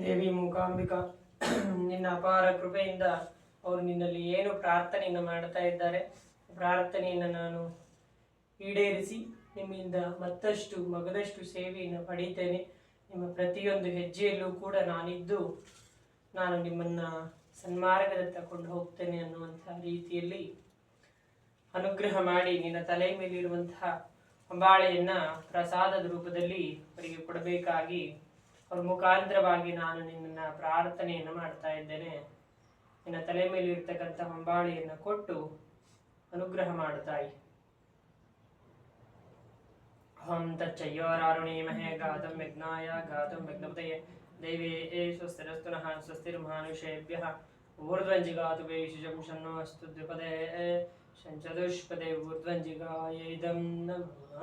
ಮೂಕಾಂಬಿಕಾ, ನಿನ್ನ ಅಪಾರ ಕೃಪೆಯಿಂದ ಅವರು ನಿನ್ನಲ್ಲಿ ಏನು ಪ್ರಾರ್ಥನೆಯನ್ನು ಮಾಡ್ತಾ ಇದ್ದಾರೆ. ಪ್ರಾರ್ಥನೆಯನ್ನು ನಾನು ಈಡೇರಿಸಿ ನಿಮ್ಮಿಂದ ಮತ್ತಷ್ಟು ಮಗದಷ್ಟು ಸೇವೆಯನ್ನು ಪಡೀತೇನೆ. ನಿಮ್ಮ ಪ್ರತಿಯೊಂದು ಹೆಜ್ಜೆಯಲ್ಲೂ ಕೂಡ ನಾನಿದ್ದು ನಾನು ನಿಮ್ಮನ್ನು ಸನ್ಮಾರ್ಗದತ್ತ ಕೊಂಡು ಹೋಗ್ತೇನೆ ಅನ್ನುವಂತಹ ರೀತಿಯಲ್ಲಿ ಅನುಗ್ರಹ ಮಾಡಿ ನಿನ್ನ ತಲೆ ಮೇಲಿರುವಂತಹ ಅಂಬಾಳೆಯನ್ನ ಪ್ರಸಾದದ ರೂಪದಲ್ಲಿ ಅವರಿಗೆ ಕೊಡಬೇಕಾಗಿ ಅವ್ರ ಮುಖಾಂತರವಾಗಿ ನಾನು ನಿನ್ನ ಪ್ರಾರ್ಥನೆಯನ್ನು ಮಾಡ್ತಾ ಇದ್ದೇನೆ. ನಿನ್ನ ತಲೆ ಮೇಲೆ ಇರ್ತಕ್ಕಂಥ ಹೊಂಬಾಳಿಯನ್ನು ಕೊಟ್ಟು ಅನುಗ್ರಹ ಮಾಡುತ್ತಾಯಿ ಅಹಂ ತಚ್ಚಯ್ಯೋರಾರುಣೀಮಹೇ ಗಾತಂ ಯಜ್ಞಾಯ ಗಾತಂ ಯಜ್ಞಪತಯೇ ದೇವೇ, ಏ ಸ್ವಸ್ತಿರಸ್ತು ನಃ ಸ್ವಸ್ತಿರ್ಮಾನುಷೇಭ್ಯಃ ಊರ್ಧ್ವಂಜಿಗಾತು ವೈಶಿಷಂ ಶನ್ನೋ ಅಸ್ತು ದ್ವಿಪದೇ. ಶಂಚದುಷ್ಪದೇ ಊರ್ಧ್ವಂಜಿಗಾಯ ಇದಂ ನಮಃ.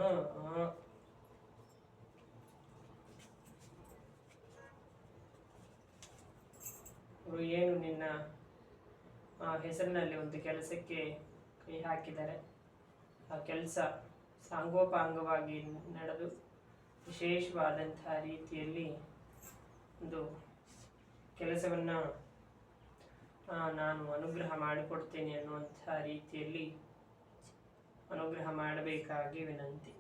ಅವರು ಏನು ನಿನ್ನ ಹೆಸರಿನಲ್ಲಿ ಒಂದು ಕೆಲಸಕ್ಕೆ ಕೈ ಹಾಕಿದ್ದಾರೆ. ಆ ಕೆಲಸ ಸಾಂಗೋಪಾಂಗವಾಗಿ ನಡೆದು ವಿಶೇಷವಾದಂತಹ ರೀತಿಯಲ್ಲಿ ಒಂದು ಕೆಲಸವನ್ನು ನಾನು ಅನುಗ್ರಹ ಮಾಡಿಕೊಡ್ತೇನೆ ಅನ್ನುವಂಥ ರೀತಿಯಲ್ಲಿ ಅನುಗ್ರಹ ಮಾಡಬೇಕಾಗಿ ವಿನಂತಿ.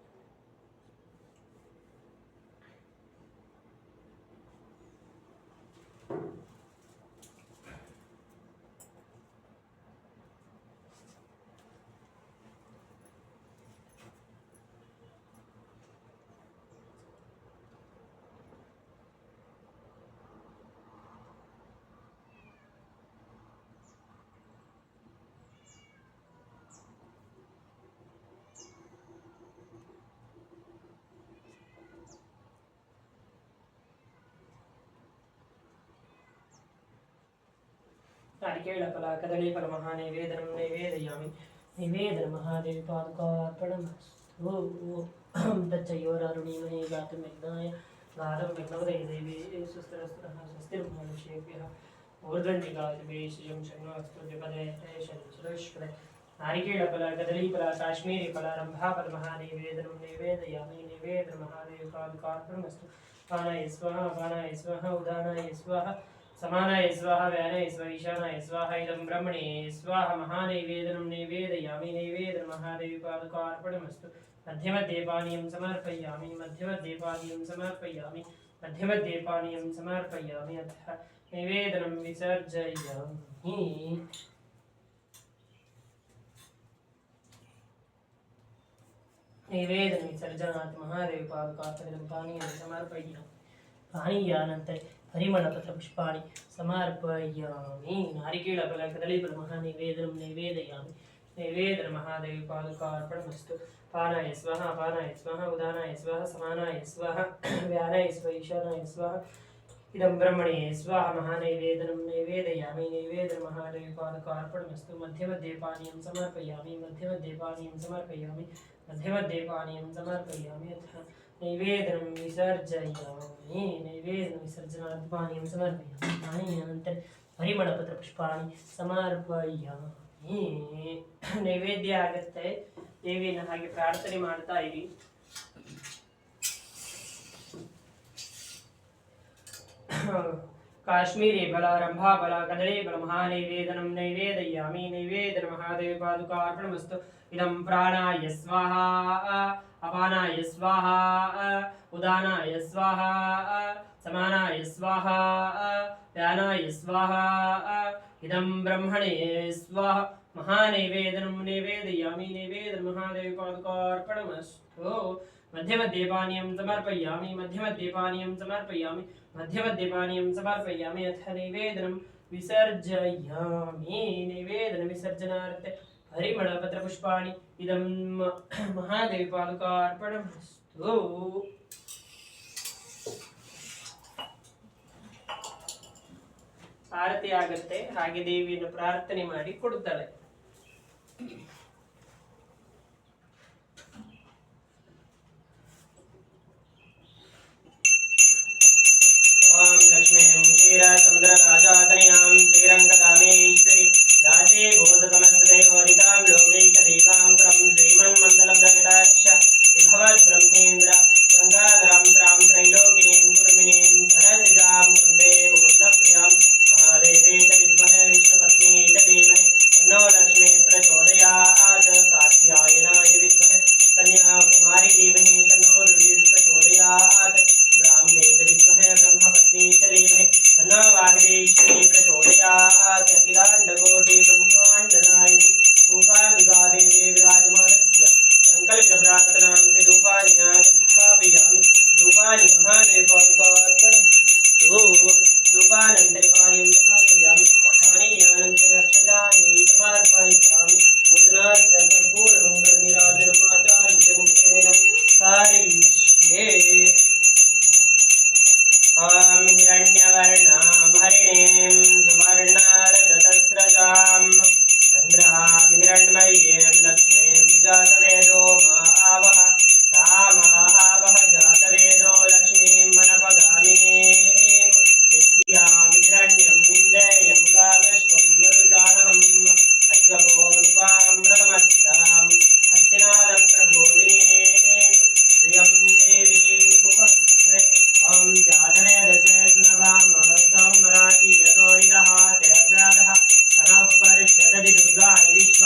नारिकेलफला कदलीफलमः नैवेदनं नैवेदयामि निवेदनमहादेवपादुकार्पणमस्तु तच्चयोरारुणीमहे गातुं विघ्नाय गातं विघ्नोदय देवे सुस्तरस्तुनः स्वस्तिर्मनुष्येभ्यः ऊर्ध्वन्दिकादिवेशयं शण्णोऽस्तु जपदे शनिश्वरे नारिकेलफल कदलीफल काश्मीरीफल रम्भाफलमहानैवेदनं निवेदयामि पानाय स्वाहा पानाय स्वाहा उदानाय स्वाहा। समानाय स्वाहा व्यानाय स्व ईशानाय स्वाहा इदं ब्रह्मणे स्वाहा महानैवेदनं नैवेदयामि नैवेदन महादेवी पादुकार्पणमस्तु। मध्यमध्ये समर्पयामि, मध्यमद्देपानीयं समर्पयामि मध्यमद्देपानीयं समर्पयामि। अतः नैवेदनं विसर्जयामि। नैवेदन विसर्जनात् महादेवी पादुकार्पणं पानीयं समर्पयामि। पानीयानन्तरे హరిమణత పుష్పాణి సమర్పయామి నారికేళ ఫలకదళి బ్రహ్మ నివేదనం నివేదయామి నివేదన మహాదేవి పాదుకార్పణమస్తు పానాయ స్వహ పానాయ స్వహ ఉదానాయ స్వహ సమానాయ స్వహ వ్యానాయ స్వ ఈశానాయ స్వహ ఇదం బ్రహ్మణే స్వాహ మహానైవేదనం నైవేదయామి నైవేదన మహాదేవి పాదకార్పణమస్తు మధ్య మధ్య పానీయం సమర్పయామి మధ్య మధ్య పానీయం సమర్పయామి మధ్య మధ్య పానీయం సమర్పయామి అథ నైవేదనం విసర్జయామి నైవేదనం విసర్జనాద్వాన్యం సమర్పయామి అనంతరం పరిమళపత్ర పుష్పాన్ని ಸಮರ್ಪಯಾಮಿ ನೈವೇದ್ಯ ಆಗುತ್ತೆ. ದೇವಿಯನ್ನು ಹಾಗೆ ಪ್ರಾರ್ಥನೆ ಮಾಡ್ತಾ ಇರಿ. ಕಾಶ್ಮೀರಿ ಬಲ, ರಂಭಾ ಬಲ ಕದಳಿ ಬಲ ಮಹಾನೈವೇದನಂ ನೈವೇದಯಾಮಿ ನೈವೇದನ ಮಹಾದೇವ ಪಾದುಕಾರ್ಪಣಮಸ್ತು ಇದಂ ಪ್ರಾಣಾಯ ಸ್ವಾಹ. అపానాయ స్వాహ ఉదానాయ స్వాహ సమానాయ స్వాహ ధ్యానాయ స్వాహ ఇదం బ్రహ్మణే స్వాహ. మహానైవేదనం నివేదయామి నివేదన మహాదేవి పాదుకార్పణమస్తు మధ్యమద్యపానీయం సమర్పయామి మధ్యమద్యపానీయం సమర్పయామి మధ్యమద్యపానీయం సమర్పయామి. అథ నివేదనం విసర్జయామి. నివేదన విసర్జనార్థ. समर्पयामि अथ नैवेदनं विसर्जयामि नैवेदनविसर्जनार्थे परिमळपत्रपुष्पाणि इदं महादेवपादुकार्पणमस्तु ಆರತಿ ಆಗತ್ತೆ ಹಾಗೆ ದೇವಿಯನ್ನು ಪ್ರಾರ್ಥನೆ ಮಾಡಿ ಕೊಡುತ್ತಾಳೆ ओम लक्ष्मीं क्षीरसमुद्रराजातनयां श्रीरङ्गदामेश्वरि दासे भूतसमस्तदेवनितां लोकैकदेवाङ्कुरं श्रीमन्मन्दलब्धकटाक्ष विभवद्ब्रह्मेन्द्र their body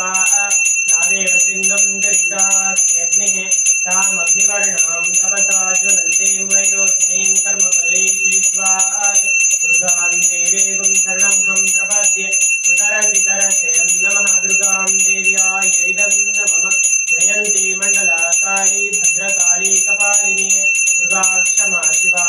नादेव सिन्धुं दुरितात्यग्निः तामग्निवर्णां तपसा ज्वलन्तीं वैरोचनीं कर्मफलैश्वात् दुर्गां देवीगुं शरणमहं प्रपद्ये सुतरसि तरसे नमः दुर्गां देव्याय इदं न मम जयन्ती मण्डला काली भद्रकाली कपालिनी दुर्गा क्षमा शिवा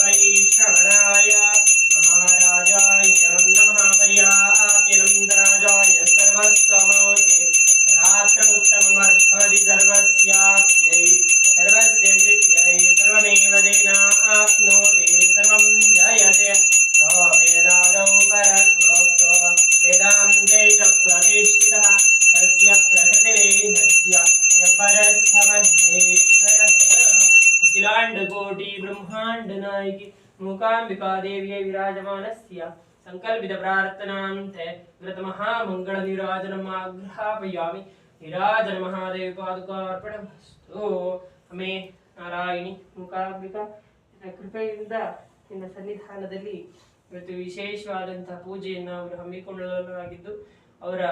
వైష్ణవనాయ ಲೋಕಾಂಬಿಕಾ ದೇವಿಯ ವಿರಾಜಮಾನಸ್ಯ. ಸಂಕಲ್ಪಿತ ಪ್ರಾರ್ಥನಾಂತೆ ವ್ರತ ಮಹಾಮಂಗಳ ನೀರಾಜನಮ ಆಗ್ರಹಾಪಯಾಮಿ ನೀರಾಜನ ಮಹಾದೇವಿ ಪಾದುಕಾರ್ಪಣಮಸ್ತು. ಅಮೇ ನಾರಾಯಣಿ ಮೂಕಾಂಬಿಕಾ ಕೃಪೆಯಿಂದ ನಿನ್ನ ಸನ್ನಿಧಾನದಲ್ಲಿ ಇವತ್ತು ವಿಶೇಷವಾದಂತಹ ಪೂಜೆಯನ್ನು ಅವರು ಹಮ್ಮಿಕೊಳ್ಳಲಾಗಿದ್ದು, ಅವರ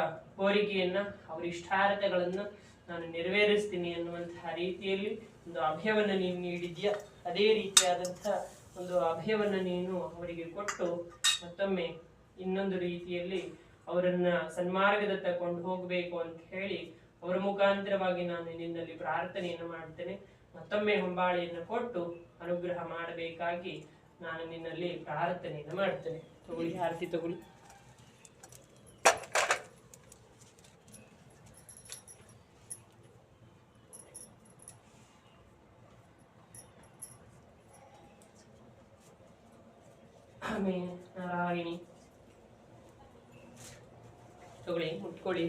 ಕೋರಿಕೆಯನ್ನು, ಅವರ ಇಷ್ಟಾರ್ಥಗಳನ್ನು ನಾನು ನೆರವೇರಿಸ್ತೀನಿ ಅನ್ನುವಂತಹ ರೀತಿಯಲ್ಲಿ ಒಂದು ಅಭ್ಯವನ್ನು ನೀನು ನೀಡಿದ್ಯಾ? ಅದೇ ರೀತಿಯಾದಂಥ ಒಂದು ಅಭಯವನ್ನು ನೀನು ಅವರಿಗೆ ಕೊಟ್ಟು ಮತ್ತೊಮ್ಮೆ ಇನ್ನೊಂದು ರೀತಿಯಲ್ಲಿ ಅವರನ್ನ ಸನ್ಮಾರ್ಗದತ್ತ ಕೊಂಡು ಹೋಗಬೇಕು ಅಂತ ಹೇಳಿ ಅವರ ಮುಖಾಂತರವಾಗಿ ನಾನು ನಿನ್ನಲ್ಲಿ ಪ್ರಾರ್ಥನೆಯನ್ನು ಮಾಡ್ತೇನೆ. ಮತ್ತೊಮ್ಮೆ ಹೊಂಬಾಳೆಯನ್ನು ಕೊಟ್ಟು ಅನುಗ್ರಹ ಮಾಡಬೇಕಾಗಿ ನಾನು ನಿನ್ನಲ್ಲಿ ಪ್ರಾರ್ಥನೆಯನ್ನು ಮಾಡ್ತೇನೆ. ತಗೊಳ್ಳಿ, ಆರತಿ ತಗೊಳ್ಳಿ. எல்லாருமே ராகினி சுகுலி முட்கொடி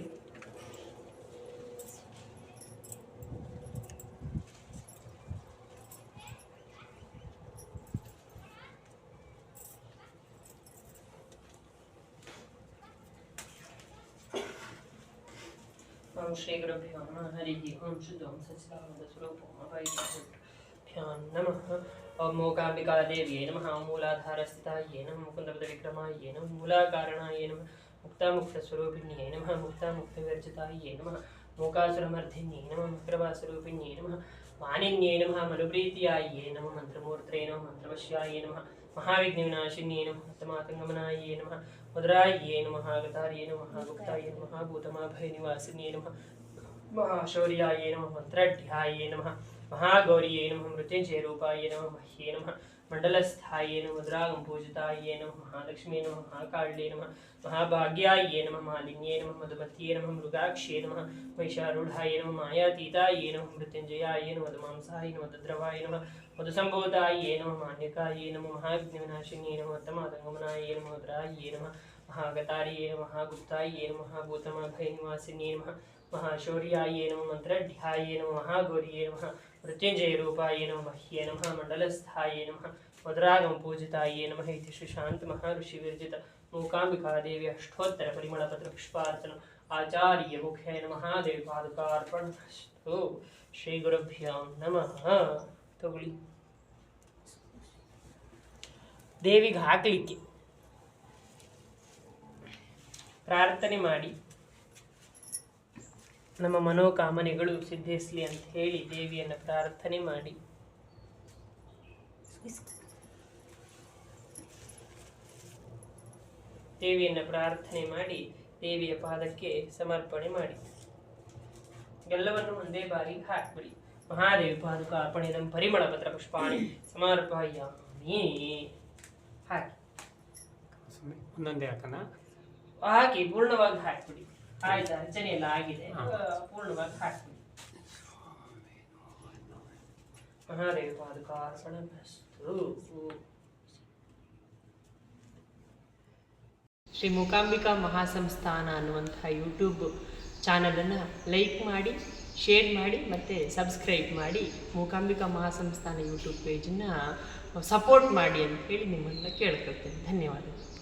ஓம் ஸ்ரீ குருபியோ ஹரி ஓம் ஸ்ரீ தோம் சச்சிதானந்த சுரூபம் ओम मूकांबिका देव्यै नमः मूलाधारस्थितायै नमः मुकुन्दपदविक्रमायै नमः नम नमः मुक्तामुक्तस्वरूपिण्यै नमः मुक्तामुक्तविर्जितायै नमः मूकासुरमर्धिन्यै नमः मुक्रभास्वरूपिण्यै नमः मानिन्यै नमः मनुप्रीत्यायै नमः मन्त्रमूर्त्रे नम मन्त्रवश्यायै नमः महाविघ्नविनाशिन्यै नमः तमातङ्गमनायै नम मुद्रायै नमः गतार्यै नमः गुप्तायै नम भूतमाभयनिवासिन्यै नमः महाशौर्यायै नमः मन्त्राढ्यायै नम महागौर्यै नमः मृत्युञ्जयरूपाय नम, मह्ये नम, मण्डलस्थायै नमः मुद्रागं पूजितायै नम महालक्ष्मी नम, महाकाल्ये नम, महाभाग्यायै नम, मालिन्ये नम, मधुमत्ये नम, मृगाक्ष्ये नम, महिषारूढाय नम, मायातीतायै नमः, मृत्युञ्जयाय नम, मधुमांसाय नम तद्रवाय नमः नम नमः नम नमः, महाविघ्नविनाशिन्यै नम तमादगमनाय नमः नम महागतारी महागतार्ये महागुप्ताय नमः महाभूतमाभयनिवासिनी नम, महाशौर्याय नम मंत्रढ्याय नम महागौरी नम ಮೃತ್ಯುಂಜಯ ರೂಪಾಯ ನಮಃ ಮಹ್ಯೇ ನಮಃ ಮಂಡಲಸ್ಥಾಯೇ ನಮಃ ಮಧುರಾಗಮ ಪೂಜಿತಾಯೇ ನಮಃ ಇತಿ ಶ್ರೀ ಶಾಂತ ಮಹರ್ಷಿ ವಿರ್ಜಿತ ಮೂಕಾಂಬಿಕಾದೇವಿ ಅಷ್ಟೋತ್ತರ ಪರಿಮಳ ಪತ್ರ ಪುಷ್ಪಾರ್ಚನ ಆಚಾರ್ಯ ಮುಖ್ಯ ನಮಃ, ದೇವಿ ಪಾದುಕಾರ್ಪಣ ಶ್ರೀ ಗುರುಭ್ಯೋ ನಮಃ, ತಗೊಳ್ಳಿ. ದೇವಿಗೆ ಹಾಕಲಿಕ್ಕೆ ಪ್ರಾರ್ಥನೆ ಮಾಡಿ. ನಮ್ಮ ಮನೋಕಾಮನೆಗಳು ಸಿದ್ಧಿಸಲಿ ಅಂತ ಹೇಳಿ ದೇವಿಯನ್ನು ಪ್ರಾರ್ಥನೆ ಮಾಡಿ. ದೇವಿಯನ್ನು ಪ್ರಾರ್ಥನೆ ಮಾಡಿ ದೇವಿಯ ಪಾದಕ್ಕೆ ಸಮರ್ಪಣೆ ಮಾಡಿ. ಎಲ್ಲವನ್ನು ಒಂದೇ ಬಾರಿ ಹಾಕ್ಬಿಡಿ. ಮಹಾದೇವಿ ಪಾದುಕ ಅರ್ಪಣೆ ನಮ್ಮ ಪರಿಮಳ ಪತ್ರ ಪುಷ್ಪಾಣಿ ಸಮರ್ಪಯಾಮಿ. ಹಾಕಿ. ಒಂದೊಂದೇ ಹಾಕನ ಹಾಕಿ ಪೂರ್ಣವಾಗಿ ಹಾಕ್ಬಿಡಿ. ಆಯ್ತು ಅರ್ಚನೆ ಎಲ್ಲ ಆಗಿದೆ ಪೂರ್ಣವಾಗಿ ಶ್ರೀ ಮೂಕಾಂಬಿಕಾ ಮಹಾಸಂಸ್ಥಾನ ಅನ್ನುವಂತಹ ಯೂಟ್ಯೂಬ್ ಚಾನಲನ್ನು ಲೈಕ್ ಮಾಡಿ ಶೇರ್ ಮಾಡಿ ಮತ್ತೆ ಸಬ್ಸ್ಕ್ರೈಬ್ ಮಾಡಿ ಮೂಕಾಂಬಿಕಾ ಮಹಾಸಂಸ್ಥಾನ ಯೂಟ್ಯೂಬ್ ಪೇಜನ್ನು ಸಪೋರ್ಟ್ ಮಾಡಿ ಅಂತ ಹೇಳಿ ನಿಮ್ಮನ್ನ ಕೇಳ್ಕೊಳ್ತೇನೆ. ಧನ್ಯವಾದಗಳು.